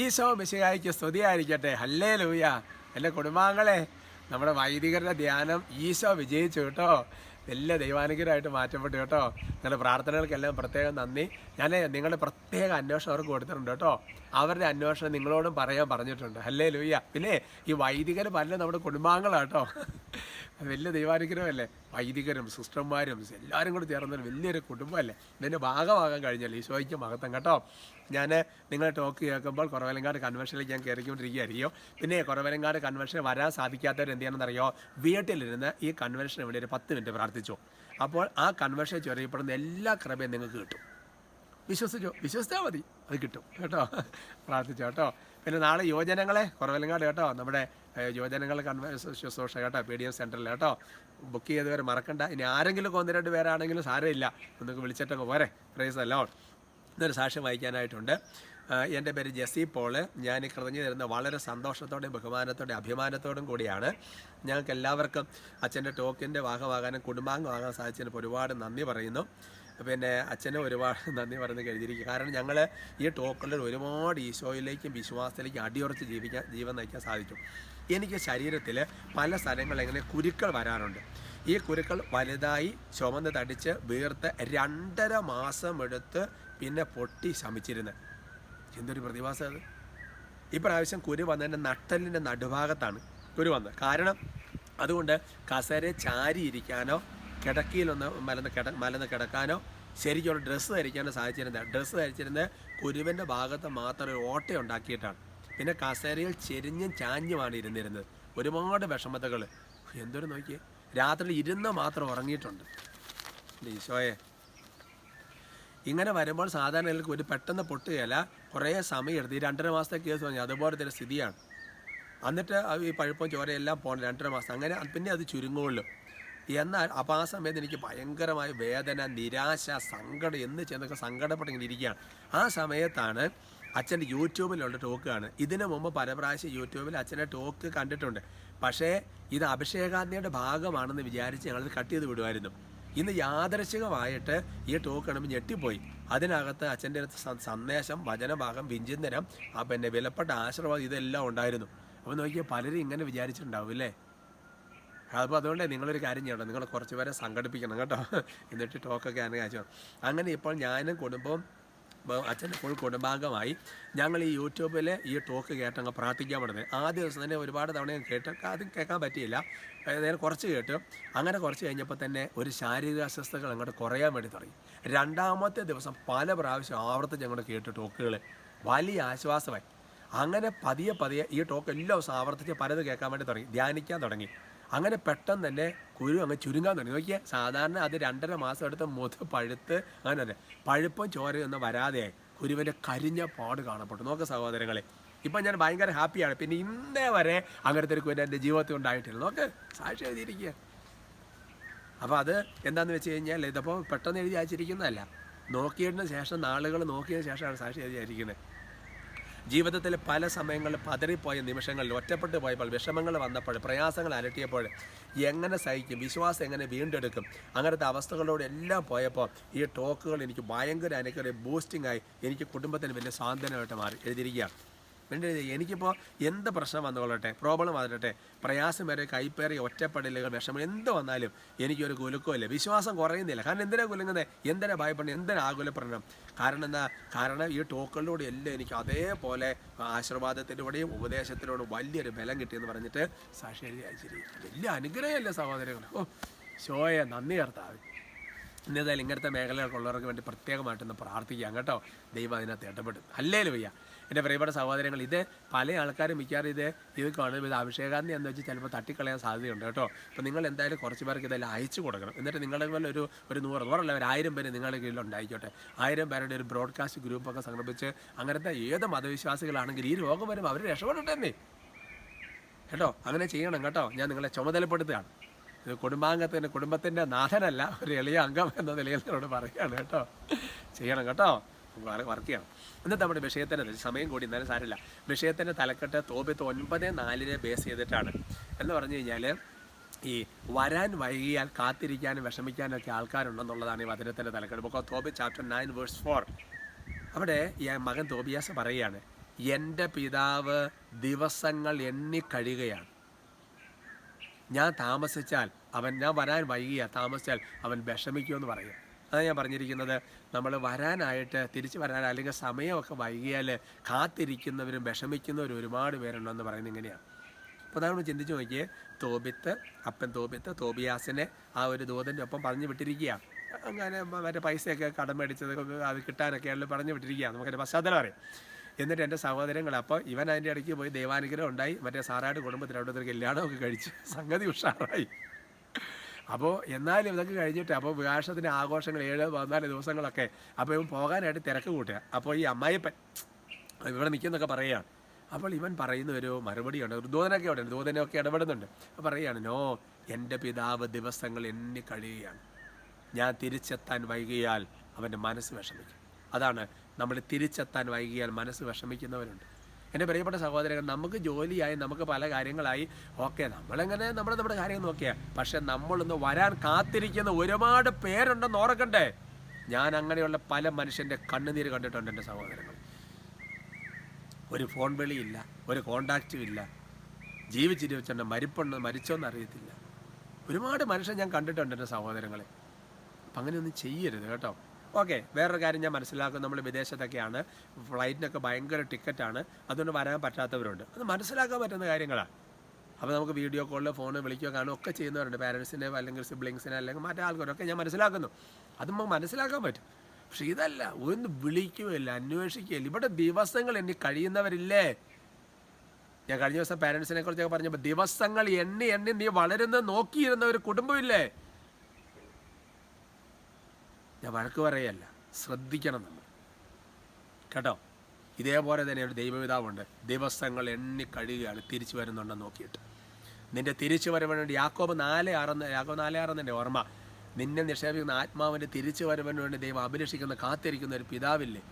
ഈശോ മിശിഹായിക്ക് സ്തുതിയായിരിക്കട്ടെ. ഹല്ലേ ലൂയ എന്റെ കുടുംബാംഗങ്ങളെ നമ്മുടെ വൈദികരുടെ ധ്യാനം ഈശോ വിജയിച്ചു കേട്ടോ. വലിയ ദൈവാനുഗ്രഹമായിട്ട് മാറ്റപ്പെട്ടു കേട്ടോ. നിങ്ങളുടെ പ്രാർത്ഥനകൾക്കെല്ലാം പ്രത്യേകം നന്ദി. ഞാൻ നിങ്ങളുടെ പ്രത്യേക അന്വേഷണം അവർക്ക് കൊടുത്തിട്ടുണ്ട് കേട്ടോ. അവരുടെ അന്വേഷണം നിങ്ങളോടും പറയാൻ പറഞ്ഞിട്ടുണ്ട്. അല്ലേ ലൂയ്യ പിന്നെ ഈ വൈദികർ പല നമ്മുടെ കുടുംബാംഗങ്ങളാട്ടോ വലിയ ദൈവാനുഗ്രഹമല്ലേ? വൈദികരും സിസ്റ്റർമാരും എല്ലാവരും കൂടി ചേർന്നൊരു വലിയൊരു കുടുംബമല്ലേ? ഇതിന്റെ ഭാഗമാകാൻ കഴിഞ്ഞാൽ ഈശോയ്ക്ക് മഹത്വം കേട്ടോ. ഞാൻ നിങ്ങളെ ടോക്ക് കേൾക്കുമ്പോൾ കുറവലങ്കാട് കൺവെൻഷനിലേക്ക് ഞാൻ കയറിക്കൊണ്ടിരിക്കുകയായിരിക്കും പിന്നെ കുറവലങ്കാട് കൺവെൻഷൻ വരാൻ സാധിക്കാത്തവർ എന്ത് ചെയ്യണമെന്നറിയോ വീട്ടിലിരുന്ന് ഈ കൺവെൻഷന് വേണ്ടി ഒരു പത്ത് മിനിറ്റ് പ്രാർത്ഥിച്ചു. അപ്പോൾ ആ കൺവെൻഷൻ ചൊറിയപ്പെടുന്ന എല്ലാ ക്രമയും നിങ്ങൾക്ക് കിട്ടും. വിശ്വസിച്ചോ? വിശ്വസിച്ചാൽ മതി. അത് കിട്ടും. കേട്ടോ? പ്രാർത്ഥിച്ചോ കേട്ടോ? പിന്നെ നാളെ യുവജനങ്ങളെ കുറവലങ്ങാട് കേട്ടോ നമ്മുടെ യുവജനങ്ങൾ ശുശ്രൂഷ കേട്ടോ പി ഡി എം സെന്ററിൽ കേട്ടോ. ബുക്ക് ചെയ്തവരെ മറക്കണ്ട. ഇനി ആരെങ്കിലും ഒന്ന് രണ്ട് പേരാണെങ്കിലും സാരമില്ല. നിങ്ങൾക്ക് വിളിച്ചിട്ടൊക്കെ പോരെ. പ്രൈസ് അല്ലോ ഇന്നൊരു സാക്ഷ്യം വായിക്കാനായിട്ടുണ്ട്. എന്റെ പേര് ജെസ്സി പോൾ. ഞാൻ ഈ കൃതഞ്ഞു തരുന്ന വളരെ സന്തോഷത്തോടെയും ബഹുമാനത്തോടെയും അഭിമാനത്തോടും കൂടിയാണ്. ഞങ്ങൾക്ക് എല്ലാവർക്കും അച്ഛന്റെ ടോക്കിന്റെ ഭാഗമാകാനും കുടുംബാംഗമാകാൻ സാധിച്ചതിന് ഒരുപാട് നന്ദി പറയുന്നു. പിന്നെ അച്ഛനെ ഒരുപാട് നന്ദി പറഞ്ഞ് കഴിഞ്ഞിരിക്കും കാരണം ഞങ്ങൾ ഈ ടോക്കണിൽ ഒരുപാട് ഈശോയിലേക്കും വിശ്വാസത്തിലേക്കും അടിയുറച്ച് ജീവിക്കാൻ ജീവൻ നയിക്കാൻ സാധിച്ചു എനിക്ക് ശരീരത്തിൽ പല സ്ഥലങ്ങളിൽ എങ്ങനെ കുരുക്കൾ വരാറുണ്ട്. ഈ കുരുക്കൾ വലുതായി ചുമന്ന് തടിച്ച് വീർത്ത് രണ്ടര മാസം എടുത്ത് പിന്നെ പൊട്ടി ശമിച്ചിരുന്നത് എന്തൊരു പ്രതിഭാസം അത്. ഇപ്രാവശ്യം കുരു വന്നതിന്റെ നട്ടലിന്റെ നടുഭാഗത്താണ് കുരു വന്നത്. കാരണം അതുകൊണ്ട് കസരെ ചാരിയിരിക്കാനോ കിടക്കിയിലൊന്ന് മലന്ന് കിട മലന്ന് കിടക്കാനോ ശരിക്കുള്ള ഡ്രസ്സ് ധരിക്കാനോ സാധിച്ചിരുന്നത് ഡ്രസ്സ് ധരിച്ചിരുന്നത് കുരുവിന്റെ ഭാഗത്ത് മാത്രം ഒരു ഓട്ട ഉണ്ടാക്കിയിട്ടാണ്. പിന്നെ കസേരയിൽ ചെരിഞ്ഞും ചാഞ്ഞുമാണ് ഇരുന്നിരുന്നത്. ഒരുപാട് വിഷമതകൾ എന്തൊരു നോക്കിയേ രാത്രി ഇരുന്ന് മാത്രം ഉറങ്ങിയിട്ടുണ്ട്. ഈശോയെ. ഇങ്ങനെ വരുമ്പോൾ സാധാരണ ഒരു പെട്ടെന്ന് പൊട്ടുകയല്ല. കുറേ സമയം എടുത്ത് ഈ രണ്ടര മാസത്തെ കേസ് പറഞ്ഞു അതുപോലെ തന്നെ സ്ഥിതിയാണ്. എന്നിട്ട് ഈ പഴുപ്പും ചോരയെല്ലാം പോകണം രണ്ടര മാസം. അങ്ങനെ പിന്നെ അത് ചുരുങ്ങുള്ളൂ എന്നാൽ അപ്പോൾ ആ സമയത്ത് എനിക്ക് ഭയങ്കരമായ വേദന നിരാശ സങ്കടം എന്ന് ചെന്നൊക്കെ സങ്കടപ്പെട്ടിങ്ങനെ ഇരിക്കുകയാണ്. ആ സമയത്താണ് അച്ഛന്റെ യൂട്യൂബിലുള്ള ടോക്കാണ് ഇതിനു മുമ്പ് പല പ്രാവശ്യം യൂട്യൂബിൽ അച്ഛന്റെ ടോക്ക് കണ്ടിട്ടുണ്ട്. പക്ഷേ ഇത് അഭിഷേകാഗ്നിയുടെ ഭാഗമാണെന്ന് വിചാരിച്ച് ഞങ്ങളത് കട്ട് ചെയ്ത് വിടുമായിരുന്നു. ഇന്ന് യാദർശികമായിട്ട് ഈ ടോക്ക് കാണുമ്പോൾ ഞെട്ടിപ്പോയി. അതിനകത്ത് അച്ഛന്റെ അടുത്ത് സന്ദേശം വചനഭാഗം വിഞ്ചിന്തനം ആ പിന്നെ വിലപ്പെട്ട ആശീർവാദം ഇതെല്ലാം ഉണ്ടായിരുന്നു. അപ്പോൾ നോക്കിയാൽ പലരും ഇങ്ങനെ വിചാരിച്ചിട്ടുണ്ടാവും അല്ലേ? അപ്പോൾ അതുകൊണ്ട് നിങ്ങളൊരു കാര്യം ചെയ്യണം. നിങ്ങൾ കുറച്ച് പേരെ സംഘടിപ്പിക്കണം കേട്ടോ. എന്നിട്ട് ടോക്കൊക്കെ അനുകാശം അങ്ങനെ ഇപ്പോൾ ഞാനും കുടുംബവും അച്ഛൻ ഫുൾ കുടുംബാംഗമായി ഞങ്ങൾ ഈ യൂട്യൂബിൽ ഈ ടോക്ക് കേട്ടങ്ങ് പ്രാർത്ഥിക്കാൻ പറ്റുന്നത്. ആദ്യ ദിവസം തന്നെ ഒരുപാട് തവണ ഞാൻ കേട്ട് ആദ്യം കേൾക്കാൻ പറ്റിയില്ല. നേരെ കുറച്ച് കേട്ടു. അങ്ങനെ കുറച്ച് കഴിഞ്ഞപ്പോൾ തന്നെ ഒരു ശാരീരിക അസ്വസ്ഥകൾ അങ്ങോട്ട് കുറയാൻ വേണ്ടി തുടങ്ങി. രണ്ടാമത്തെ ദിവസം പല പ്രാവശ്യം ആവർത്തിച്ച് അങ്ങോട്ട് കേട്ടു ടോക്കുകൾ വലിയ ആശ്വാസമായി. അങ്ങനെ പതിയെ പതിയെ ഈ ടോക്ക് എല്ലാ ദിവസവും ആവർത്തിച്ച് പലത് കേൾക്കാൻ വേണ്ടി തുടങ്ങി. ധ്യാനിക്കാൻ തുടങ്ങി. അങ്ങനെ പെട്ടെന്ന് തന്നെ കുരു അങ്ങ് ചുരുങ്ങാൻ തുടങ്ങി. നോക്കിയാൽ സാധാരണ അത് രണ്ടര മാസം എടുത്ത് മുത പഴുത്ത് അങ്ങനെ പഴുപ്പും ചോരയൊന്നും വരാതെയായി കുരുവിന്റെ കരിഞ്ഞ പാട് കാണപ്പെട്ടു. നോക്ക് സഹോദരങ്ങളെ ഇപ്പം ഞാൻ ഭയങ്കര ഹാപ്പിയാണ്. പിന്നെ ഇന്നേ വരെ അങ്ങനത്തെ ഒരു കുരു എന്റെ ജീവിതത്തിൽ ഉണ്ടായിട്ടില്ല. നോക്ക് സാക്ഷി എഴുതിയിരിക്കുക. അപ്പോൾ അത് എന്താണെന്ന് വെച്ച് കഴിഞ്ഞാൽ ഇതിപ്പോൾ പെട്ടെന്ന് എഴുതി അയച്ചിരിക്കുന്നതല്ല. നോക്കിയതിന് ശേഷം നാളുകൾ നോക്കിയതിന് ശേഷമാണ് സാക്ഷി എഴുതി അയച്ചിരിക്കുന്നത്. ജീവിതത്തിൽ പല സമയങ്ങളിൽ പതറിപ്പോയ നിമിഷങ്ങളിൽ ഒറ്റപ്പെട്ടു പോയപ്പോൾ വിഷമങ്ങൾ വന്നപ്പോൾ പ്രയാസങ്ങൾ അലട്ടിയപ്പോൾ എങ്ങനെ സഹിക്കും വിശ്വാസം എങ്ങനെ വീണ്ടെടുക്കും അങ്ങനത്തെ അവസ്ഥകളോട് എല്ലാം പോയപ്പോൾ ഈ ടോക്കുകൾ എനിക്ക് ഭയങ്കര അനക്കറി ബൂസ്റ്റിംഗ് ആയി എനിക്ക് കുടുംബത്തിന് വലിയ സാന്ത്വനമായിട്ട് മാറി എഴുതിയിരിക്കുകയാണ്. പിന്നെ എനിക്കിപ്പോൾ എന്ത് പ്രശ്നം വന്നുകൊള്ളട്ടെ പ്രോബ്ലം വന്നിട്ടെ പ്രയാസം വരെ കൈപ്പേറി ഒറ്റപ്പെടലുകൾ വിഷമം എന്ത് വന്നാലും എനിക്കൊരു കുലുക്കമില്ല വിശ്വാസം കുറയുന്നില്ല. കാരണം എന്തിനാ കുലുങ്ങുന്നത് എന്തിനാ ഭയപ്പെടണം? എന്തിനാ ആകുലപ്പെടണം? കാരണം എന്താ? കാരണം ഈ ടോക്കുകളിലൂടെ എല്ലാം എനിക്ക് അതേപോലെ ആശീർവാദത്തിലൂടെയും ഉപദേശത്തിലൂടെ വലിയൊരു ബലം കിട്ടിയെന്ന് പറഞ്ഞിട്ട് സാക്ഷി എഴുതി അയച്ചിരിക്കും വലിയ അനുഗ്രഹമല്ലേ സഹോദരങ്ങൾ ഓ ഷോയെ നന്ദി കർത്താവ്. ഇന്നേതായാലും ഇങ്ങനത്തെ മേഖലകൾക്കുള്ളവർക്ക് വേണ്ടി പ്രത്യേകമായിട്ടൊന്ന് പ്രാർത്ഥിക്കാം കേട്ടോ. ദൈവം അതിനകത്ത് ഇടപെടും. അല്ലേ വയ്യ എന്റെ പ്രിയപ്പെട്ട സഹോദരങ്ങൾ ഇത് പല ആൾക്കാരും മിക്കവാറും ഇത് ഇത് കാണുമ്പോൾ ഇത് അഭിഷേകാന്തി എന്ന് വെച്ച് ചിലപ്പോൾ തട്ടിക്കളയാൻ സാധ്യതയുണ്ട് കേട്ടോ. അപ്പോൾ നിങ്ങൾ എന്തായാലും കുറച്ച് പേർക്ക് ഇതെല്ലാം അയച്ചു കൊടുക്കണം. എന്നിട്ട് നിങ്ങളുടെ പോലെ ഒരു ഒരു നൂറ് നൂറല്ല ഒരു ആയിരം പേര് നിങ്ങളുടെ കീഴിൽ ഉണ്ടായിക്കോട്ടെ. ആയിരം പേരുടെ ഒരു ബ്രോഡ്കാസ്റ്റ് ഗ്രൂപ്പൊക്കെ സംഘടിപ്പിച്ച് അങ്ങനത്തെ ഏത് മതവിശ്വാസികളാണെങ്കിൽ ഈ രോഗം വരുമ്പോൾ അവർ രക്ഷപ്പെടട്ടെ കേട്ടോ അങ്ങനെ ചെയ്യണം കേട്ടോ. ഞാൻ നിങ്ങളെ ചുമതലപ്പെടുത്തുകയാണ്. ഇത് കുടുംബാംഗത്തിന്റെ കുടുംബത്തിന്റെ നാഥനല്ല ഒരു എളിയ അംഗം എന്ന നിലയിൽ നിങ്ങളോട് പറയുകയാണ് കേട്ടോ. ചെയ്യണം കേട്ടോ. വർക്ക് ചെയ്യണം. എന്നിട്ട് നമ്മുടെ വിഷയത്തിന്റെ സമയം കൂടി എന്നാലും സാരമില്ല. വിഷയത്തിന്റെ തലക്കെട്ട് തോബിത്ത് ഒൻപത് നാലിനെ ബേസ് ചെയ്തിട്ടാണ്. എന്ന് പറഞ്ഞു കഴിഞ്ഞാൽ ഈ വരാൻ വൈകിയാൽ കാത്തിരിക്കാനും വിഷമിക്കാനും ഒക്കെ ആൾക്കാരുണ്ടെന്നുള്ളതാണ് ഈ വചനത്തിന്റെ തലക്കെട്ട്. Book of Tobit chapter nine verse four അവിടെ ഈ മകൻ തോബിയാസ് പറയുകയാണ് എന്റെ പിതാവ് ദിവസങ്ങൾ എണ്ണിക്കഴിയുകയാണ് ഞാൻ താമസിച്ചാൽ അവൻ ഞാൻ വരാൻ വൈകിയ താമസിച്ചാൽ അവൻ വിഷമിക്കുമെന്ന് പറയുക അതാണ് ഞാൻ പറഞ്ഞിരിക്കുന്നത് നമ്മൾ വരാനായിട്ട് തിരിച്ചു വരാൻ അല്ലെങ്കിൽ സമയമൊക്കെ വൈകിയാൽ കാത്തിരിക്കുന്നവരും വിഷമിക്കുന്നവരും ഒരുപാട് പേരുണ്ടെന്ന് പറയുന്നത് ഇങ്ങനെയാണ് അപ്പോൾ അതാണ് ചിന്തിച്ച് നോക്കിയേ തോബിത്ത് അപ്പൻ തോബിത്ത് തോബിയാസിനെ ആ ഒരു ദൂതന്റെ ഒപ്പം പറഞ്ഞു വിട്ടിരിക്കുക അങ്ങനെ മറ്റേ പൈസയൊക്കെ കടം മേടിച്ചതൊക്കെ അത് കിട്ടാനൊക്കെയാണല്ലോ പറഞ്ഞു വിട്ടിരിക്കുക നമുക്കതിന്റെ പശ്ചാത്തലം അറിയാം. എന്നിട്ട് എന്റെ സഹോദരങ്ങൾ അപ്പോൾ ഇവൻ അതിന്റെ ഇടയ്ക്ക് പോയി ദൈവാനുഗ്രഹം ഉണ്ടായി. മറ്റേ സാറായിട്ട് കുടുംബത്തിൽ അവിടെ കല്യാണമൊക്കെ കഴിച്ച് സംഗതി ഉഷാറായി. അപ്പോൾ എന്നാലും ഇതൊക്കെ കഴിഞ്ഞിട്ട് അപ്പോൾ വികാസത്തിന്റെ ആഘോഷങ്ങൾ ഏഴ് പതിനാല് ദിവസങ്ങളൊക്കെ അപ്പോൾ ഇവൻ പോകാനായിട്ട് തിരക്ക് കൂട്ടുക. അപ്പോൾ ഈ അമ്മായിപ്പൻ ഇവിടെ നിൽക്കുന്നൊക്കെ പറയുകയാണ്. അപ്പോൾ ഇവൻ പറയുന്ന ഒരു മറുപടിയുണ്ട് ദൂതനൊക്കെ ഉണ്ട്. ദൂതനൊക്കെ ഇടപെടുന്നുണ്ട്. അപ്പോൾ പറയുകയാണ് നോ എന്റെ പിതാവ് ദിവസങ്ങൾ എണ്ണി കഴിയുകയാണ്. ഞാൻ തിരിച്ചെത്താൻ വൈകിയാൽ അവന്റെ മനസ്സ് വിഷമിക്കും. അതാണ് നമ്മൾ തിരിച്ചെത്താൻ വൈകിയാൽ മനസ്സ് വിഷമിക്കുന്നവരുണ്ട്. എന്റെ പ്രിയപ്പെട്ട സഹോദരങ്ങൾ നമുക്ക് ജോലിയായി നമുക്ക് പല കാര്യങ്ങളായി ഓക്കെ നമ്മളെങ്ങനെ നമ്മൾ നമ്മുടെ കാര്യങ്ങൾ നോക്കിയാൽ പക്ഷെ നമ്മളൊന്ന് വരാൻ കാത്തിരിക്കുന്ന ഒരുപാട് പേരുണ്ടെന്ന് ഓർക്കണ്ടേ? ഞാൻ അങ്ങനെയുള്ള പല മനുഷ്യന്റെ കണ്ണുനീര് കണ്ടിട്ടുണ്ട് എന്റെ സഹോദരങ്ങൾ. ഒരു ഫോൺ വിളിയില്ല ഒരു കോണ്ടാക്റ്റും ഇല്ല. ജീവിച്ചിരിച്ചുണ്ട് മരിപ്പുണ്ട് മരിച്ചോന്ന് അറിയത്തില്ല. ഒരുപാട് മനുഷ്യൻ ഞാൻ കണ്ടിട്ടുണ്ട് എന്റെ സഹോദരങ്ങളെ. അപ്പം അങ്ങനെയൊന്നും ചെയ്യരുത് കേട്ടോ. ഓക്കെ വേറൊരു കാര്യം ഞാൻ മനസ്സിലാക്കും നമ്മൾ വിദേശത്തൊക്കെയാണ്. ഫ്ലൈറ്റിനൊക്കെ ഭയങ്കര ടിക്കറ്റാണ്. അതുകൊണ്ട് വരാൻ പറ്റാത്തവരുണ്ട്. അത് മനസ്സിലാക്കാൻ പറ്റുന്ന കാര്യങ്ങളാണ് അപ്പോൾ നമുക്ക് വീഡിയോ കോളിൽ ഫോൺ വിളിക്കുകയോ കാണുകയോ ഒക്കെ ചെയ്യുന്നവരുണ്ട്. പാരൻസിനെ അല്ലെങ്കിൽ സിബ്ലിങ്സിനെ അല്ലെങ്കിൽ മറ്റേ ആൾക്കാരൊക്കെ ഞാൻ മനസ്സിലാക്കുന്നു. അത് നമുക്ക് മനസ്സിലാക്കാൻ പറ്റും. പക്ഷെ ഇതല്ല ഒന്ന് വിളിക്കുകയില്ല അന്വേഷിക്കുകയില്ല. ഇവിടെ ദിവസങ്ങൾ എണ്ണി കഴിയുന്നവരില്ലേ? ഞാൻ കഴിഞ്ഞ ദിവസം പാരൻസിനെ കുറിച്ചൊക്കെ പറഞ്ഞപ്പോൾ ദിവസങ്ങൾ എണ്ണി എണ്ണി നീ വളരുന്ന നോക്കിയിരുന്ന ഒരു കുടുംബമില്ലേ? ഞാൻ വഴക്ക് പറയല്ല ശ്രദ്ധിക്കണം നമ്മൾ. കേട്ടോ? ഇതേപോലെ തന്നെ ഒരു ദൈവപിതാവുണ്ട്. ദിവസങ്ങൾ എണ്ണി കഴിയുകയാണ് തിരിച്ചു വരുന്നുണ്ടെന്ന് നോക്കിയിട്ട്. നിന്റെ തിരിച്ചു വരവിന് യാക്കോബ് നാല് ആറെന്ന് യാക്കോബ് നാല് ആറെന്നെ ഓർമ്മ? നിന്നെ നിക്ഷേപിക്കുന്ന ആത്മാവിന്റെ തിരിച്ചു വരവിന് വേണ്ടി ദൈവം അഭിലഷിക്കുന്ന കാത്തിരിക്കുന്ന ഒരു പിതാവില്ലേ?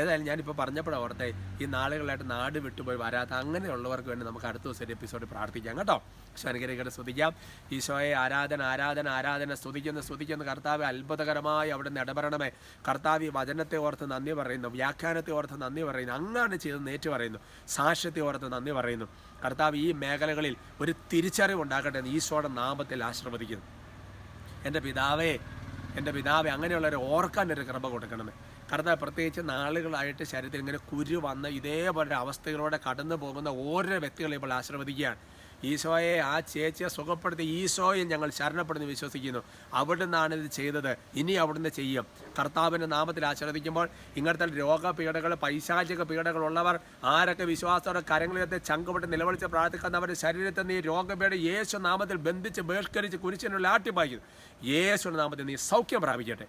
ഏതായാലും ഞാനിപ്പോൾ പറഞ്ഞപ്പോഴാണ് ഓർത്തെ ഈ നാളുകളായിട്ട് നാട് വിട്ടുപോയി വരാത്ത അങ്ങനെയുള്ളവർക്ക് വേണ്ടി നമുക്ക് അടുത്ത ദിവസം ഒരു എപ്പിസോഡ് പ്രാർത്ഥിക്കാം കേട്ടോ. അനുഗ്രഹിക്കട്ടെ സ്തുതിക്കാം. ഈശോയെ ആരാധന ആരാധന ആരാധന സ്തുതിക്കുന്ന സ്തുതിക്കുന്ന. കർത്താവ് അത്ഭുതകരമായി അവിടെ നിന്ന് ഇടപെടണമേ. കർത്താവ് ഈ വചനത്തെ ഓർത്ത് നന്ദി പറയുന്നു വ്യാഖ്യാനത്തെ ഓർത്ത് നന്ദി പറയുന്നു അങ്ങാണ് ചെയ്ത് നേറ്റു പറയുന്നു സാക്ഷ്യത്തെ ഓർത്ത് നന്ദി പറയുന്നു. കർത്താവ് ഈ മേഖലകളിൽ ഒരു തിരിച്ചറിവ് ഉണ്ടാക്കട്ടെ എന്ന് ഈശോയുടെ നാമത്തിൽ ആശീർവദിക്കുന്നു. എന്റെ പിതാവേ എന്റെ പിതാവെ അങ്ങനെയുള്ളവരെ ഓർക്കാൻ ഒരു കൃപ കൊടുക്കണമേ. കർത്താവ് പ്രത്യേകിച്ച് നാളുകളായിട്ട് ശരീരത്തിൽ ഇങ്ങനെ കുരു വന്ന ഇതേപോലെ അവസ്ഥകളോടെ കടന്നു പോകുന്ന ഓരോ വ്യക്തികളെ ഇപ്പോൾ ആശീർവദിക്കുകയാണ്. ഈശോയെ ആ ചേച്ചിയെ സുഖപ്പെടുത്തി ഈശോയെ ഞങ്ങൾ ശരണപ്പെടുന്നു വിശ്വസിക്കുന്നു. അവിടുന്നാണ് ഇത് ചെയ്തത്. ഇനി അവിടുന്ന് ചെയ്യും. കർത്താവിന്റെ നാമത്തിൽ ആശ്രദിക്കുമ്പോൾ ഇങ്ങനത്തെ രോഗപീഠകൾ പൈശാചിക പീഡകളുള്ളവർ ആരൊക്കെ വിശ്വാസത്തോടെ കരങ്ങളിലത്തെ ചങ്കുപെട്ട് നിലവിളിച്ച് പ്രാർത്ഥിക്കുന്നവരുടെ ശരീരത്തെ നീ രോഗപീഠ യേശു നാമത്തിൽ ബന്ധിച്ച് ബഹിഷ്കരിച്ച് കുരിശിനുള്ള ആട്ടിപ്പായിക്കുന്നു യേശുവിന്റെ നാമത്തിൽ നീ സൗഖ്യം പ്രാപിക്കട്ടെ.